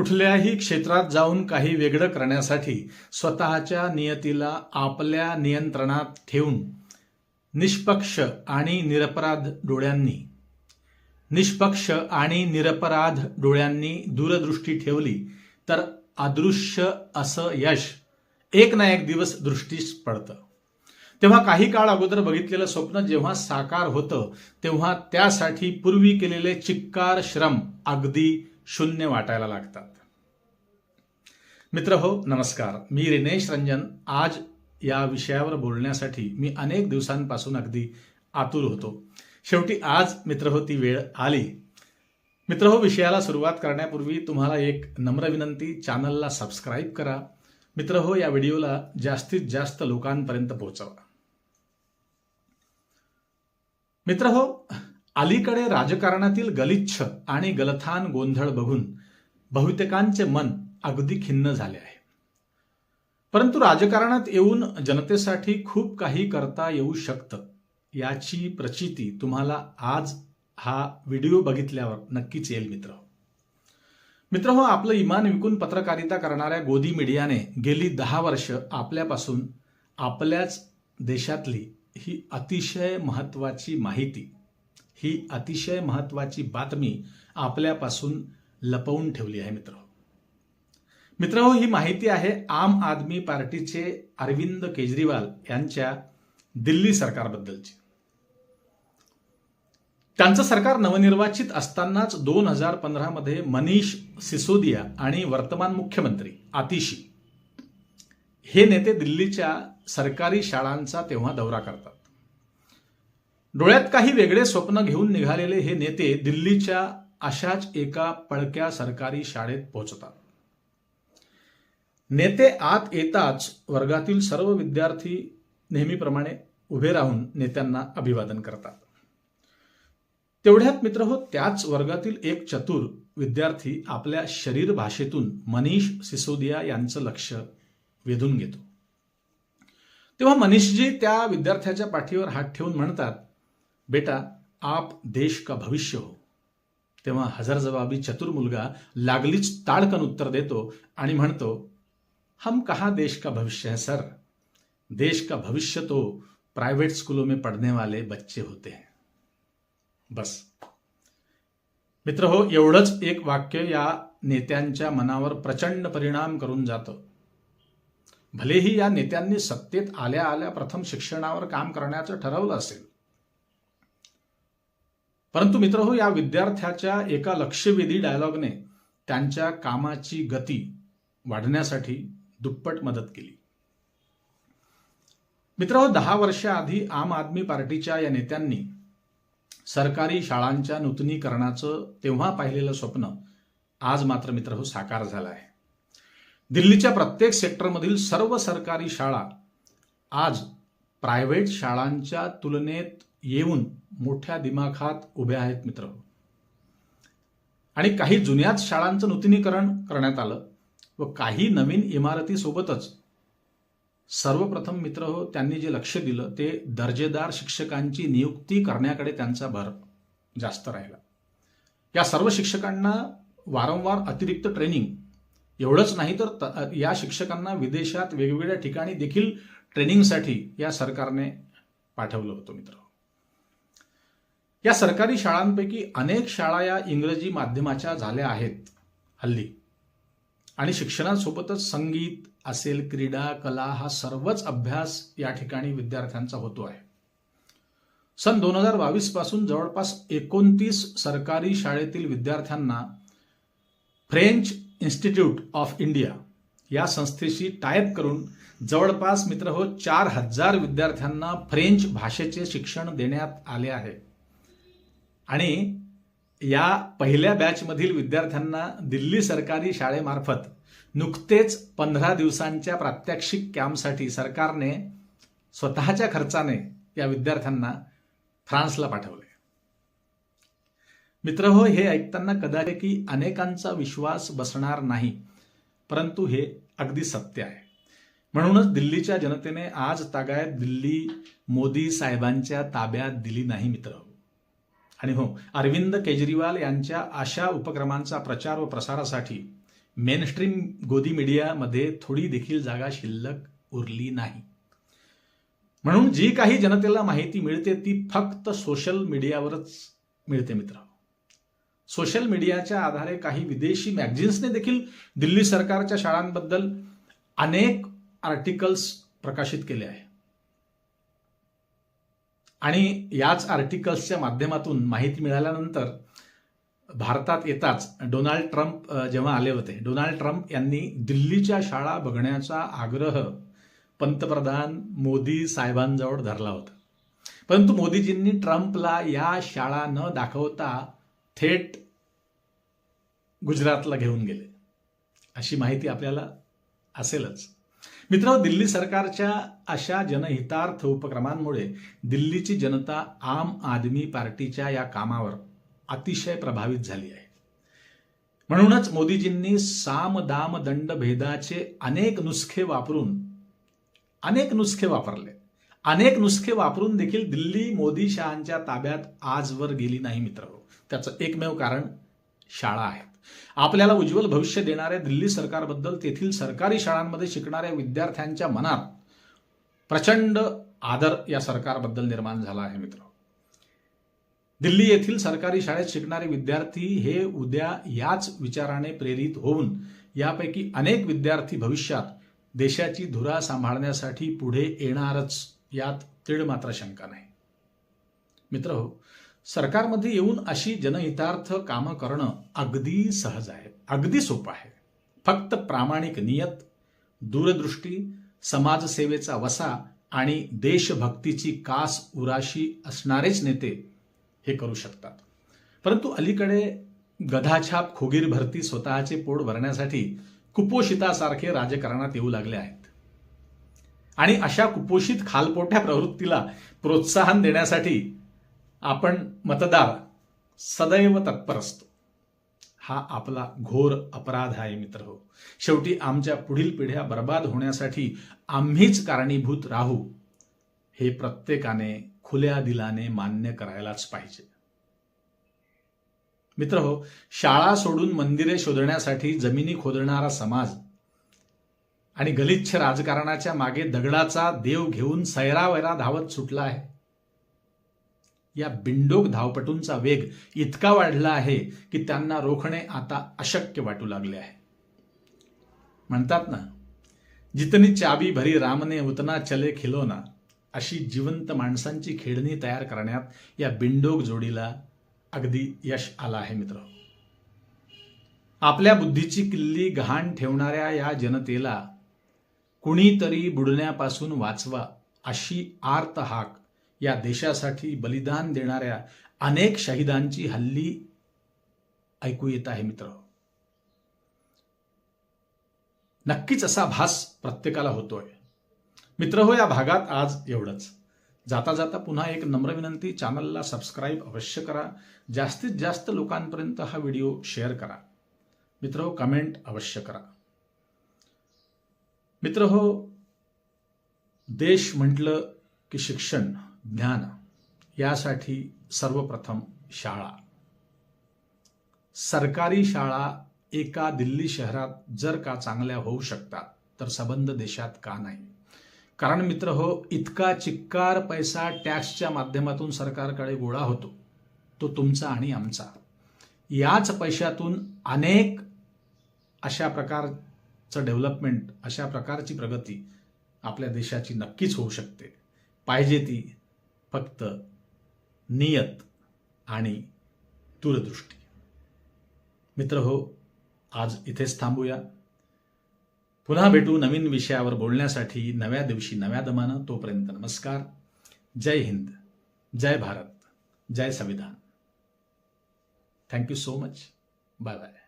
कुठल्याही क्षेत्रात जाऊन काही वेगळं करण्यासाठी स्वतःच्या नियतीला आपल्या नियंत्रणात ठेवून निष्पक्ष आणि निरपराध डोळ्यांनी निष्पक्ष आणि निरपराध डोळ्यांनी दूरदृष्टी ठेवली तर अदृश्य असं यश एक ना एक दिवस दृष्टीस पडतं. तेव्हा काही काळ अगोदर बघितलेलं स्वप्न जेव्हा साकार होतं तेव्हा त्यासाठी पूर्वी केलेले चिक्कार श्रम अगदी शून्य वाटायला लागतात. मित्र हो नमस्कार. मी रिनेश रंजन. आज या विषयावर बोलण्यासाठी मी अनेक दिवसांपासून अगदी आतुर होतो. शेवटी आज मित्र हो ती वेळ आली. मित्र हो विषयाला सुरुवात करण्यापूर्वी तुम्हाला एक नम्र विनंती. चॅनलला सबस्क्राईब करा. मित्र हो या व्हिडिओला जास्तीत जास्त लोकांपर्यंत पोहोचवा. मित्र हो अलीकडे राजकारणातील गलिच्छ आणि गलथान गोंधळ बघून बहुतेकांचे मन अगदी खिन्न झाले आहे. परंतु राजकारणात येऊन जनतेसाठी खूप काही करता येऊ शकतं याची प्रचिती तुम्हाला आज हा व्हिडिओ बघितल्यावर नक्कीच येईल मित्र. मित्र हो आपलं इमान विकून पत्रकारिता करणाऱ्या गोदी मीडियाने गेली दहा वर्ष आपल्यापासून आपल्याच देशातली ही अतिशय महत्वाची माहिती ही अतिशय महत्वाची बातमी आपल्यापासून लपवून ठेवली आहे मित्र. मित्र ही माहिती आहे आम आदमी पार्टीचे अरविंद केजरीवाल यांच्या दिल्ली सरकारबद्दलची. त्यांचं सरकार नवनिर्वाचित असतानाच दोन हजार पंधरामध्ये मनीष सिसोदिया आणि वर्तमान मुख्यमंत्री आतिशी हे नेते दिल्लीच्या सरकारी शाळांचा तेव्हा दौरा करतात. डोळ्यात काही वेगळे स्वप्न घेऊन निघालेले हे नेते दिल्लीच्या अशाच एका पळक्या सरकारी शाळेत पोहोचतात. नेते आत येताच वर्गातील सर्व विद्यार्थी नेहमीप्रमाणे उभे राहून नेत्यांना अभिवादन करतात. तेवढ्यात मित्र हो त्याच वर्गातील एक चतुर विद्यार्थी आपल्या शरीर भाषेतून मनीष सिसोदिया यांचं लक्ष वेधून घेतो. तेव्हा मनीषजी त्या विद्यार्थ्याच्या पाठीवर हात ठेवून म्हणतात बेटा आप देश का भविष्य हो. तेव्हा हजरजबाबी चतुर मुलगा लागलीच ताडकन उत्तर देतो आणि म्हणतो हम कहा देश का भविष्य है सर? देश का भविष्य तो प्राइवेट स्कूलों में पढ़ने वाले बच्चे होते हैं. बस. मित्र हो एवढंच एक वाक्य या नेत्यांच्या मनावर प्रचंड परिणाम करून जातं. भलेही या नेत्यांनी सत्तेत आल्या आल्या प्रथम शिक्षणावर काम करण्याचं ठरवलं असेल परंतु मित्र हो या विद्यार्थ्याच्या एका लक्षवेधी डायलॉगने त्यांच्या कामाची गती वाढण्यासाठी दुप्पट मदत केली. मित्र हो दहा वर्षाआधी आम आदमी पार्टीच्या या नेत्यांनी सरकारी शाळांच्या नूतनीकरणाचं तेव्हा पाहिलेलं स्वप्न आज मात्र मित्र हो साकार झालं आहे. दिल्लीच्या प्रत्येक सेक्टरमधील सर्व सरकारी शाळा आज प्रायव्हेट शाळांच्या तुलनेत येऊन मोठ्या दिमाखात उभ्या आहेत मित्र. आणि काही जुन्याच शाळांचं नूतनीकरण करण्यात आलं व काही नवीन इमारतीसोबतच सर्वप्रथम मित्र हो त्यांनी जे लक्ष दिलं ते दर्जेदार शिक्षकांची नियुक्ती करण्याकडे त्यांचा भर जास्त राहिला. या सर्व शिक्षकांना वारंवार अतिरिक्त ट्रेनिंग एवढंच नाही तर या शिक्षकांना विदेशात वेगवेगळ्या ठिकाणी देखील ट्रेनिंगसाठी या सरकारने पाठवलं होतं मित्र. या सरकारी शाळांपैकी अनेक शाळा या इंग्रजी माध्यमाच्या झाल्या आहेत हल्ली. आणि शिक्षणासोबतच संगीत असेल क्रीडा कला हा सर्वच अभ्यास या ठिकाणी विद्यार्थ्यांचा होतो आहे. सन दोन हजार बावीसपासून जवळपास एकोणतीस सरकारी शाळेतील विद्यार्थ्यांना फ्रेंच इन्स्टिट्यूट ऑफ इंडिया या संस्थेशी टायप करून जवळपास मित्र हो चार हजार विद्यार्थ्यांना फ्रेंच भाषेचे शिक्षण देण्यात आले आहे. आणि या पहिल्या बॅचमधील विद्यार्थ्यांना दिल्ली सरकारी शाळेमार्फत नुकतेच पंधरा दिवसांच्या प्रात्यक्षिक कॅम्पसाठी सरकारने स्वतःच्या खर्चाने या विद्यार्थ्यांना फ्रान्सला पाठवले. मित्र हो हे ऐकताना कदाचित की अनेकांचा विश्वास बसणार नाही परंतु हे अगदी सत्य आहे. म्हणूनच दिल्लीच्या जनतेने आज तागायत दिल्ली मोदी साहेबांच्या ताब्यात दिली नाही मित्र हो. आणि हो अरविंद केजरीवाल यांच्या अशा उपक्रमांचा प्रचार व प्रसारासाठी मेनस्ट्रीम गोदी मीडियामध्ये थोडी देखील जागा शिल्लक उरली नाही. म्हणून जी काही जनतेला माहिती मिळते ती फक्त सोशल मीडियावरच मिळते मित्र सोशल मीडियाच्या आधारे काही विदेशी मॅगझिन्सने देखील दिल्ली सरकारच्या शाळांबद्दल अनेक आर्टिकल्स प्रकाशित केले आहे आणि याच आर्टिकल्सच्या माध्यमातून माहिती मिळाल्यानंतर भारतात येताच डोनाल्ड ट्रम्प जेव्हा आले होते डोनाल्ड ट्रम्प यांनी दिल्लीच्या शाळा बघण्याचा आग्रह पंतप्रधान मोदी साहेबांजवळ धरला होता. परंतु मोदीजींनी ट्रम्पला या शाळा न दाखवता थेट गुजरातला घेऊन गेले. अशी माहिती आपल्याला असेलच. मित्र दिल्ली सरकारच्या अशा जनहितार्थ उपक्रमांमुळे दिल्लीची जनता आम आदमी पार्टीच्या या कामावर अतिशय प्रभावित झाली आहे. म्हणूनच मोदीजींनी साम दाम दंड भेदाचे अनेक नुसखे वापरून अनेक नुसखे वापरले. अनेक नुसखे वापरून देखील दिल्ली मोदी शहांच्या ताब्यात आजवर गेली नाही मित्र त्याचं एकमेव कारण शाळा आहे. आपल्याला उज्ज्वल भविष्य देणाऱ्या दिल्ली सरकारबद्दल तेथील सरकारी शाळांमध्ये शिकणाऱ्या विद्यार्थ्यांच्या मनात प्रचंड आदर या सरकारबद्दल निर्माण झाला आहे मित्र. दिल्ली येथील सरकारी शाळेत शिकणारे विद्यार्थी हे उद्या याच विचाराने प्रेरित होऊन यापैकी अनेक विद्यार्थी भविष्यात देशाची धुरा सांभाळण्यासाठी पुढे येणारच यात तीळ मात्र शंका नाही. मित्र हो सरकारमध्ये येऊन अशी जनहितार्थ कामं करणं अगदी सहज आहे. अगदी सोपं आहे. फक्त प्रामाणिक नियत दूरदृष्टी समाजसेवेचा वसा आणि देशभक्तीची कास उराशी असणारेच नेते हे करू शकतात. परंतु अलीकडे गधाछाप खोगीर भरती स्वतःचे पोट भरण्यासाठी कुपोषितासारखे राजकारणात येऊ लागले आहेत. आणि अशा कुपोषित खालपोट्या प्रवृत्तीला प्रोत्साहन देण्यासाठी आपण मतदार सदैव तत्पर असतो. हा आपला घोर अपराध आहे मित्र हो. शेवटी आमच्या पुढील पिढ्या बर्बाद होण्यासाठी आम्हीच कारणीभूत राहू हे प्रत्येकाने खुल्या दिलाने मान्य करायलाच पाहिजे. मित्र हो शाळा सोडून मंदिरे शोधण्यासाठी जमिनी खोदणारा समाज आणि गलिच्छ राजकारणाच्या मागे दगडाचा देव घेऊन सैरावैरा धावत सुटला आहे. या बिंडोक धावपटूंचा वेग इतका वाढला आहे की त्यांना रोखणे आता अशक्य वाटू लागले आहे. म्हणतात ना जितनी चाबी भरी रामने उतना चले खिलोना अशी जिवंत माणसांची खेळणी तयार करण्यात या बिंडोक जोडीला अगदी यश आलं आहे मित्र. आपल्या बुद्धीची किल्ली गहाण ठेवणाऱ्या या जनतेला कुणीतरी बुडण्यापासून वाचवा अशी आर्त हाक या देशासाठी बलिदान देणाऱ्या अनेक शहीदांची हल्ली ऐकू येत आहे मित्र. नक्कीच असा भास प्रत्येकाला होतोय. मित्र हो या भागात आज एवढंच. जाता जाता पुन्हा एक नम्र विनंती चॅनलला सबस्क्राईब अवश्य करा. जास्तीत जास्त लोकांपर्यंत हा व्हिडिओ शेअर करा. मित्र हो कमेंट अवश्य करा. मित्र हो देश म्हटलं की शिक्षण. ज्ञान यासाठी सर्वप्रथम शाळा. सरकारी शाळा एका दिल्ली शहरात जर का चांगल्या होऊ शकतात तर संबंध देशात का नाही? कारण मित्र हो इतका चिक्कार पैसा टॅक्सच्या माध्यमातून सरकारकडे गोळा होतो. तो तुमचा आणि आमचा. याच पैशातून अनेक अशा प्रकारचं डेव्हलपमेंट अशा प्रकारची प्रगती आपल्या देशाची नक्कीच होऊ शकते. पाहिजे ती फक्त नियत आणि दूरदृष्टी. मित्र हो आज इथेच थांबूया. पुन्हा भेटू नवीन विषयावर बोलण्यासाठी नव्या दिवशी नव्या दमानं. तोपर्यंत नमस्कार. जय हिंद. जय भारत. जय संविधान. Thank you so much bye bye